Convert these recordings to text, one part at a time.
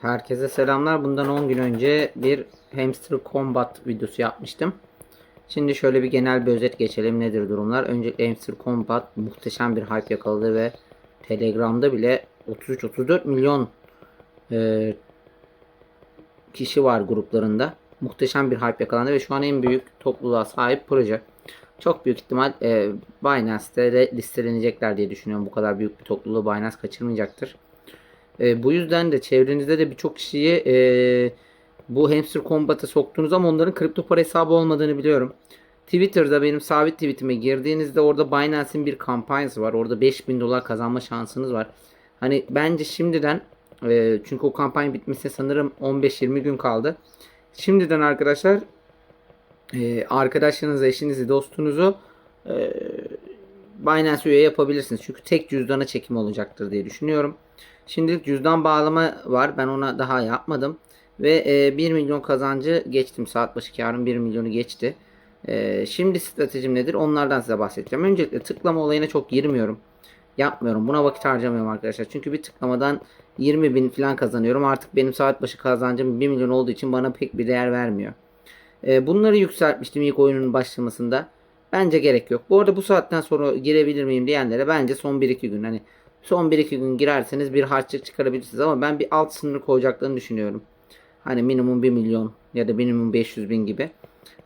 Herkese selamlar. Bundan 10 gün önce bir Hamster Combat videosu yapmıştım. Şimdi şöyle bir genel bir özet geçelim. Nedir durumlar? Öncelikle Hamster Combat muhteşem bir hype yakaladı ve Telegram'da bile 33-34 milyon e, kişi var gruplarında. Muhteşem bir hype yakalandı ve şu an en büyük topluluğa sahip proje. Çok büyük ihtimal e, Binance'te de listelenecekler diye düşünüyorum. Bu kadar büyük bir topluluğu Binance kaçırmayacaktır. E, bu yüzden de çevrenizde de birçok kişiyi e, bu Hamster Combat'a soktunuz ama onların kripto para hesabı olmadığını biliyorum. Twitter'da benim sabit tweetime girdiğinizde orada Binance'in bir kampanyası var. Orada 5000 dolar kazanma şansınız var. Hani bence şimdiden e, çünkü o kampanya bitmesine sanırım 15-20 gün kaldı. Şimdiden arkadaşlar e, arkadaşlarınızı, eşinizi, dostunuzu e, Binance üye yapabilirsiniz. Çünkü tek cüzdana çekim olacaktır diye düşünüyorum. Şimdilik cüzdan bağlama var. Ben ona daha yapmadım. Ve e, 1 milyon kazancı geçtim. Saat başı karım 1 milyonu geçti. E, şimdi stratejim nedir? Onlardan size bahsedeceğim. Öncelikle tıklama olayına çok girmiyorum. Yapmıyorum. Buna vakit harcamıyorum arkadaşlar. Çünkü bir tıklamadan 20 bin falan kazanıyorum. Artık benim saat başı kazancım 1 milyon olduğu için bana pek bir değer vermiyor. E, bunları yükseltmiştim ilk oyunun başlamasında. Bence gerek yok. Bu arada bu saatten sonra girebilir miyim diyenlere bence son 1-2 gün hani son 1-2 gün girerseniz bir harçlık çıkarabilirsiniz ama ben bir alt sınır koyacaklarını düşünüyorum. Hani minimum 1 milyon ya da minimum 500 bin gibi.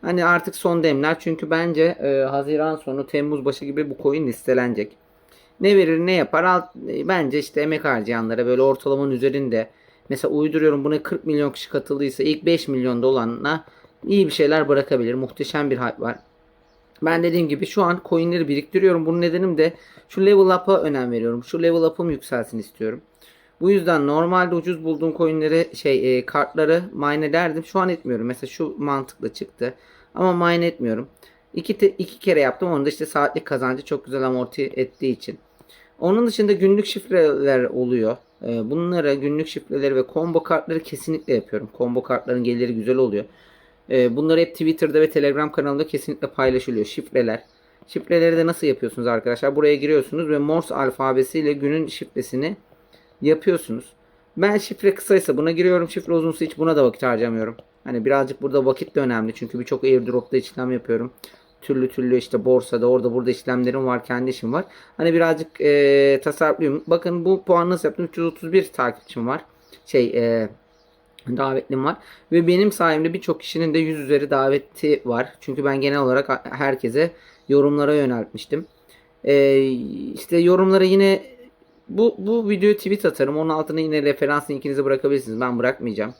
Hani artık son demler çünkü bence e, Haziran sonu Temmuz başı gibi bu coin listelenecek. Ne verir ne yapar alt, e, bence işte emek harcayanlara böyle ortalamanın üzerinde mesela uyduruyorum buna 40 milyon kişi katıldıysa ilk 5 milyonda olanına iyi bir şeyler bırakabilir. Muhteşem bir hype var. Ben dediğim gibi şu an coinleri biriktiriyorum. Bunun nedenim de şu level up'a önem veriyorum. Şu level up'ım yükselsin istiyorum. Bu yüzden normalde ucuz bulduğum coinleri şey e, kartları mine ederdim. Şu an etmiyorum. Mesela şu mantıkla çıktı. Ama mine etmiyorum. İki, te, iki kere yaptım. Onu da işte saatlik kazancı çok güzel amorti ettiği için. Onun dışında günlük şifreler oluyor. E, bunlara günlük şifreleri ve combo kartları kesinlikle yapıyorum. Combo kartların geliri güzel oluyor. E, bunlar hep Twitter'da ve Telegram kanalında kesinlikle paylaşılıyor. Şifreler. Şifreleri de nasıl yapıyorsunuz arkadaşlar? Buraya giriyorsunuz ve Morse alfabesiyle günün şifresini yapıyorsunuz. Ben şifre kısaysa buna giriyorum. Şifre uzunsa hiç buna da vakit harcamıyorum. Hani birazcık burada vakit de önemli. Çünkü birçok airdrop'ta işlem yapıyorum. Türlü türlü işte borsada orada burada işlemlerim var. Kendi işim var. Hani birazcık e, tasarrufluyum. Bakın bu puan nasıl yaptım? 331 takipçim var. Şey e, davetlim var. Ve benim sayemde birçok kişinin de 100 üzeri daveti var. Çünkü ben genel olarak herkese yorumlara yöneltmiştim. Ee, işte yorumlara yine bu, bu videoyu tweet atarım. Onun altına yine referans linkinizi bırakabilirsiniz. Ben bırakmayacağım.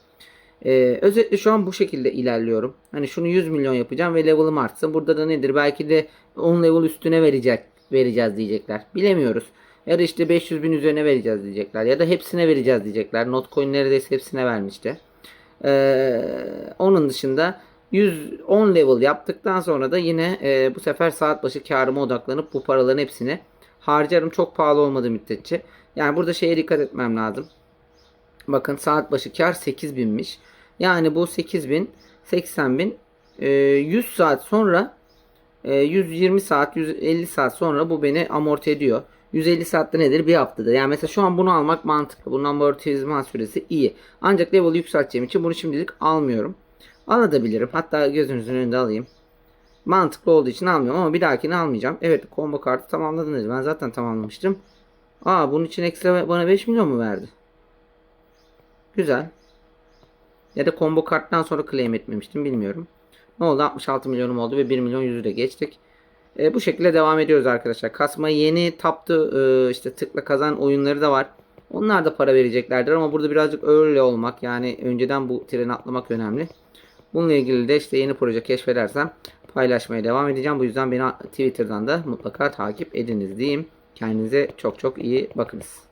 Ee, özetle şu an bu şekilde ilerliyorum. Hani şunu 100 milyon yapacağım ve level'ım artsın. Burada da nedir? Belki de 10 level üstüne verecek vereceğiz diyecekler. Bilemiyoruz. Ya da işte 500 bin üzerine vereceğiz diyecekler. Ya da hepsine vereceğiz diyecekler. Notcoin neredeyse hepsine vermişti. Ee, onun dışında 110 level yaptıktan sonra da yine e, bu sefer saat başı karıma odaklanıp bu paraların hepsini harcarım. Çok pahalı olmadığı müddetçe. Yani burada şeye dikkat etmem lazım. Bakın saat başı kar 8000'miş. Yani bu 8000 80 e, 100 saat sonra e, 120 saat 150 saat sonra bu beni amorti ediyor. 150 saatte nedir? Bir haftada. Yani mesela şu an bunu almak mantıklı. Bunun amortizman süresi iyi. Ancak level yükselteceğim için bunu şimdilik almıyorum. Alabilirim. Hatta gözünüzün önünde alayım. Mantıklı olduğu için almıyorum ama bir dahakini almayacağım. Evet combo kartı tamamladınız. Ben zaten tamamlamıştım. Aa bunun için ekstra bana 5 milyon mu verdi? Güzel. Ya da combo karttan sonra claim etmemiştim bilmiyorum. Ne oldu? 66 milyonum oldu ve 1 milyon yüzü de geçtik. E, bu şekilde devam ediyoruz arkadaşlar. Kasma yeni taptı e, işte tıkla kazan oyunları da var. Onlar da para vereceklerdir ama burada birazcık öyle olmak yani önceden bu treni atlamak önemli. Bununla ilgili de işte yeni proje keşfedersem paylaşmaya devam edeceğim. Bu yüzden beni Twitter'dan da mutlaka takip ediniz diyeyim. Kendinize çok çok iyi bakınız.